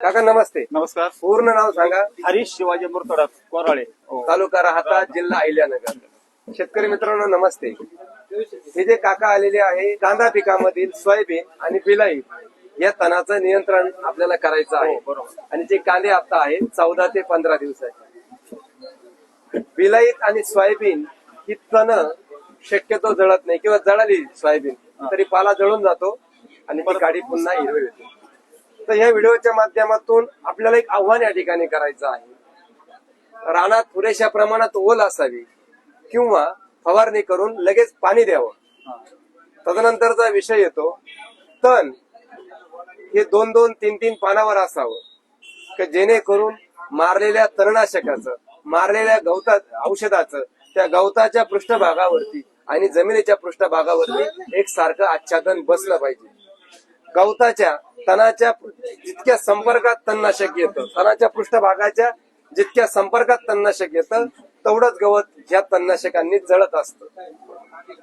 काका नमस्ते. नमस्कार. पूर्ण नाव सांगा. हरीश शिवाजी मुरतडक कोराळे. तालुका राहता जिल्हा अहिल्यानगर. शेतकरी मित्रांनो नमस्ते. हे जे काका आलेले आहे कांदा पिकामधील सोयाबीन आणि बिलाई या तणाचं नियंत्रण आपल्याला करायचं आहे. बरोबर. आणि जे कांदे आता आहे चौदा ते पंधरा दिवसाचे. बिलाईत आणि सोयाबीन ही तण शक्यतो जळत नाही. किंवा जळाली सोयाबीन तरी पाला जळून जातो आणि ती काडी पुन्हा हिरवी होते. तर या व्हिडिओच्या माध्यमातून आपल्याला एक आव्हान या ठिकाणी करायचं आहे. रानात पुरेशा प्रमाणात ओल असावी किंवा फवारणी करून लगेच पाणी द्यावं. तदनंतरचा विषय येतो तण हे दोन दोन तीन तीन पानावर असावं. की जेणेकरून मारलेल्या तणनाशकाचं मारलेल्या गवतात औषधाचं त्या गवताच्या पृष्ठभागावरती आणि जमिनीच्या पृष्ठभागावरती एक सारखं आच्छादन बसलं पाहिजे. गवताच्या तणाच्या जितक्या संपर्कात तणनाशक येतं तणाच्या पृष्ठभागाच्या जितक्या संपर्कात तणनाशक येतं तेवढंच गवत ह्या तणनाशकांनी जळत असतं.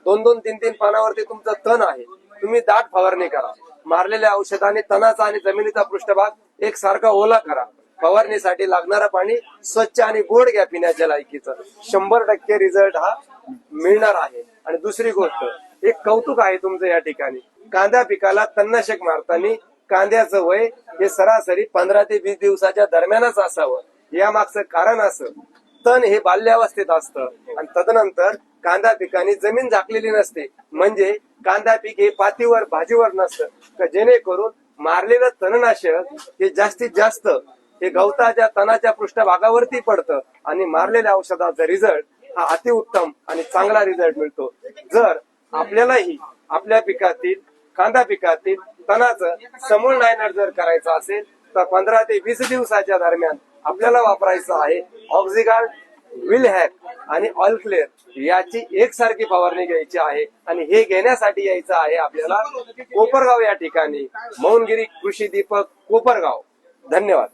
दोन दोन तीन तीन पानावरती तुमचं तण आहे. तुम्ही दाट फवारणी करा. मारलेल्या औषधाने तणाचा आणि जमिनीचा पृष्ठभाग एक सारखा ओला करा. फवारणीसाठी लागणारं पाणी स्वच्छ आणि गोड घ्या पिण्याच्या लायकीचं. शंभर टक्के रिझल्ट हा मिळणार आहे. आणि दुसरी गोष्ट एक कौतुक आहे तुमचं या ठिकाणी. कांदा पिकाला तणनाशक मारताना कांद्याचं वय हे सरासरी पंधरा ते वीस दिवसाच्या दरम्यानच असावं. या मागचं कारण असं तण हे बाल्यावस्थेत असतं. आणि तदनंतर कांदा पिकाने जमीन झाकलेली नसते. म्हणजे कांदा पीक हे पातीवर भाजीवर नसतं. जेणेकरून मारलेलं तणनाशक हे जास्तीत जास्त हे गवताच्या तणाच्या पृष्ठभागावरती पडतं. आणि मारलेल्या औषधाचा रिझल्ट हा अतिउत्तम आणि चांगला रिझल्ट मिळतो. जर आपल्यालाही आपल्या पिकातील कांदा पिकातील तणाचं समूळ नायनाट जर करायचं असेल तर पंधरा ते वीस दिवसाच्या दरम्यान आपल्याला वापरायचं आहे ऑक्झिगार्ड विल हॅक आणि ऑल क्लिअर याची एकसारखी फवारणी घ्यायची आहे आणि हे घेण्यासाठी यायचं आहे आपल्याला कोपरगाव या ठिकाणी. मौनगिरी कृषी दीपक कोपरगाव. धन्यवाद.